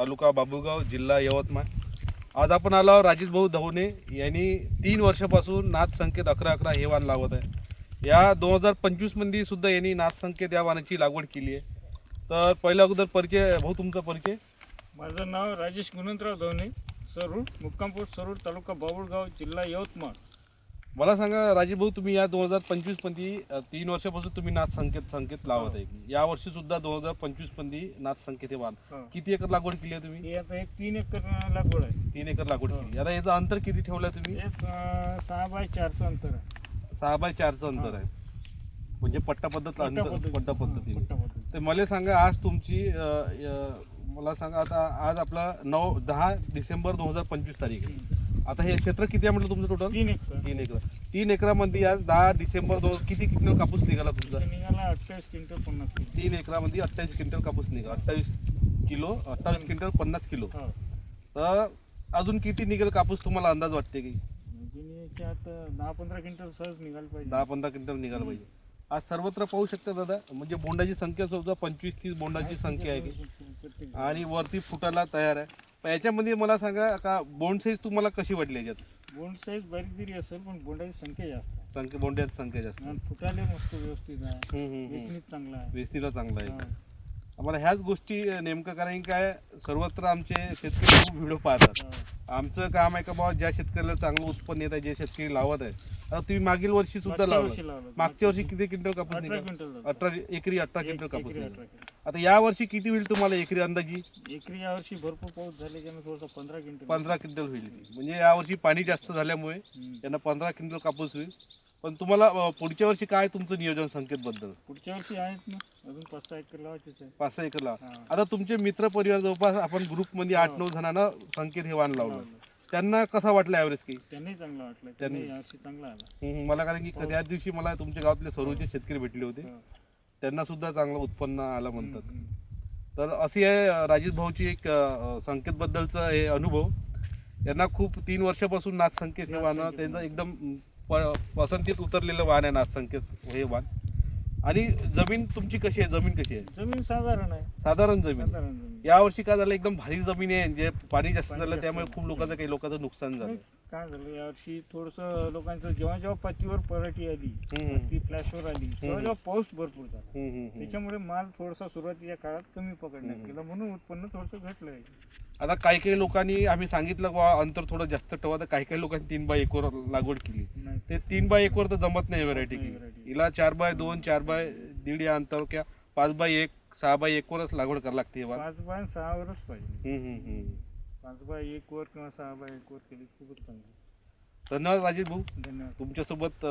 तालुका बाबुगाव जिल्हा यवतमाळ. आज आपण आलो आहोत राजेश भाऊ धवणे यांनी तीन वर्षापासून नाथ संकेत अकरा अकरा हे वाण लावत आहे. या दोन हजार पंचवीसमध्ये सुद्धा यांनी नाथ संकेत या वाणाची लागवड केली आहे. तर पहिल्या अगोदर परिचय भाऊ तुमचा परिचय? माझं नाव राजेश गुणवंतराव धवणे सरूर मुक्कामपूर सरूर तालुका बाबुळगाव जिल्हा यवतमाळ. मला सांगा राजीव भाऊ तुम्ही या दोन हजार पंचवीसमध्ये अ, तीन वर्षापासून तुम्ही नाथ संकेत संकेत लावत आहे या वर्षी सुद्धा दोन हजार पंचवीसमध्ये नाथ संकेत हे वाण हा. किती एकर लागवड केली आहे तुम्ही हे आता एक तीन एकर लागवड आहे तीन एकर लागवड हो. केली आता याचं अंतर किती ठेवलं आहे तुम्ही एक अं, सहा बाय चारचं अंतर आहे सहा बाय चारचं अंतर हा. आहे म्हणजे पट्टा पद्धत पट्टा अंतर. पट्टा हा, पद्धतीने पट्टा पद्धती. तर मला सांगा आज तुमची अ, अ, मला सांगा आता आज आपला नऊ दहा डिसेंबर दोन हजार पंचवीस तारीख आहे. आता हे क्षेत्र किती आहे म्हटलं तुमचं टोटल तीन एकर. तीन एकर. तीन एकरामध्ये आज दहा डिसेंबर दोन किती क्विंटल कापूस निघाला तुमचा? निघाला अठ्ठावीस क्विंटल पन्नास किलो. तीन एकरामध्ये अठ्ठावीस क्विंटल कापूस निघाला. अठ्ठावीस किलो अठ्ठावीस क्विंटल पन्नास किलो. हो. तर अजून किती निघेल कापूस तुम्हाला अंदाज वाटते की? दहा पंधरा क्विंटल सहज निघायला पाहिजे. दहा पंधरा क्विंटल निघायला पाहिजे. आज सर्वत्र पाहू शकता दादा म्हणजे बोंडाची संख्या सुद्धा पंचवीस तीस बोंडाची संख्या आहे. आणि वरती फुटायला तयार आहे. पण याच्यामध्ये मला सांगा का बोंड साईज तुम्हाला कशी वाटली याच्यात? बोंड साईज बारीक जरी असेल पण बोंडाची संख्या जास्त आहे. संख्या बोंड्याची संख्या जास्त आणि फुटाले मस्त व्यवस्थित आहे. हम्म, हम्म, हम्म. वेचणीत चांगला आहे. चांगला आहे. हा. आम्हाला ह्याच गोष्टी नेमकं कारण की काय सर्वत्र आमचे शेतकरी खूप व्हिडिओ पाहतात. हा. आमचं काम आहे का बाबा ज्या शेतकऱ्याला चांगलं उत्पन्न येत आहे जे शेतकरी लावत आहे तुम्ही मागील वर्षी सुद्धा मागच्या लावलं वर्षी लावलं. मागच्या वर्षी किती क्विंटल कापूस अठरा निघाला क्विंटल झालं. अठरा एकरी अठरा एक- क्विंटल कापूस एकरी निघाला अठरा क्विंटल. आता या वर्षी किती होईल तुम्हाला एकरी अंदाजी एकरी यावर्षी भरपूर पाऊस झाल्याच्यानं थोडंसं पंधरा क्विंटल पंधरा क्विंटल होईल म्हणजे यावर्षी पाणी जास्त झाल्यामुळे हम्म. यांना पंधरा क्विंटल कापूस होईल पण तुम्हाला अं, पुढच्या वर्षी काय तुमचं नियोजन संकेतबद्दल पुढच्या वर्षी आहेत ना अजून पाच सहा एकर लावायचेच आहे पाच सहा एकर लावा हा. आता तुमचे मित्र परिवार जवळपास आपण ग्रुपमध्ये आठ हो. नऊ जणांना संकेत हे वाण लावलं लावलं. त्यांना कसा वाटला ॲव्हरेज की? त्यांनाही चांगलं वाटलं. त्यांनी- यावर्षी चांगला आला. हम्म, मला कारण की हो. त्याच दिवशी मला तुमच्या गावातले सर्वचे शेतकरी भेटले होते. हा. त्यांना सुद्धा चांगलं उत्पन्न आलं म्हणतात. हम्म, तर अशी आहे अं, राजेश भाऊची एक अं, संकेतबद्दलचं हे अनुभव. यांना खूप तीन वर्षापासून नाथ संकेत हे नाथ वाहन संकेत. त्यांचं एकदम अं, प- पसंतीत उतरलेलं वाहन आहे नाथ संकेत हे वाहन. आणि जमीन तुमची कशी आहे? जमीन कशी आहे? जमीन साधारण आहे. साधारण जमीन. साधारण जमीन. यावर्षी काय झालं? एकदम भारी जमीन आहे. जे पाणी जास्त पाणी झालं जास्त त्यामुळे. खूप लोकांचं काही लोकांचं नुकसान झालं. काय झालं? यावर्षी थोडस लोकांचं जेव्हा जेव्हा पत्तीवर पराठी आली हम्म. पत्ती फ्लॅशवर आली तेव्हा जेव्हा पाऊस भरपूर झाला. हम्म, हम्म, हम्म. त्याच्यामुळे माल थोडासा सुरुवातीच्या काळात कमी पकडण्यात. गेला. म्हणून उत्पन्न थोडंसं घटलंय. आता काही काही लोकांनी आम्ही सांगितलं बा अंतर थोडं जास्त ठेवा. तर काही काही लोकांनी तीन बाय एकवर लागवड केली. ते तीन बाय एकवर तर जमत नाही व्हरायटी. हिला चार बाय दोन चार बाय दीड या अंतर किंवा पाच बाय एक सहा बाय एकवरच लागवड करावी लागते पाच बाय सहावरच पाहिजे. पाच बाय एक वर किंवा सहा बाय एक वर केली खूपच चांगली. धन्यवाद राजेश भाऊ. धन्यवाद. तुमच्यासोबत